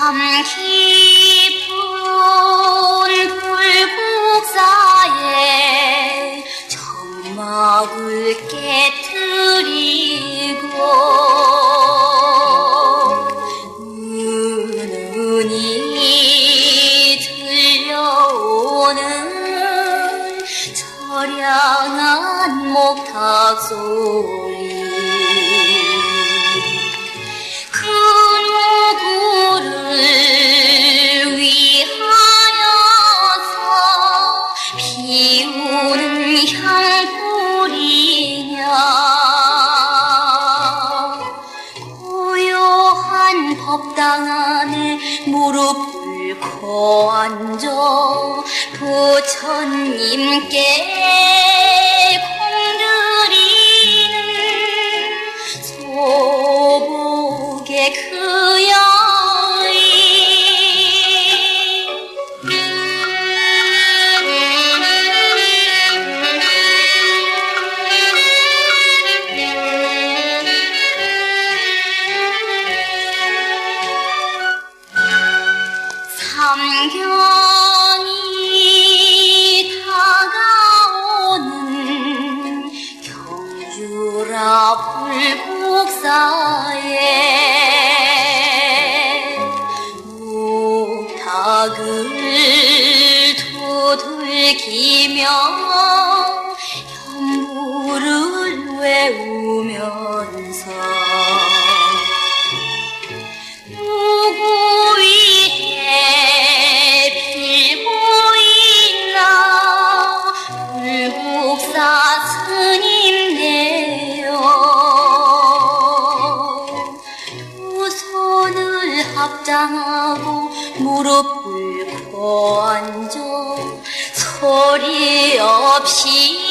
참 깊은 불국사에 점막을 깨뜨리고 눈이 들려오는 처량한 목탁 소리. 피우는 향불이냐 고요한 법당 안에 무릎을 코 앉아 부처님께 공드리는 소복의 그 삼경이 다가오는 경주라 불국사에 목탁을 두들기며 현무를 외우면서 합장하고 무릎 꿇고 앉아 소리 없이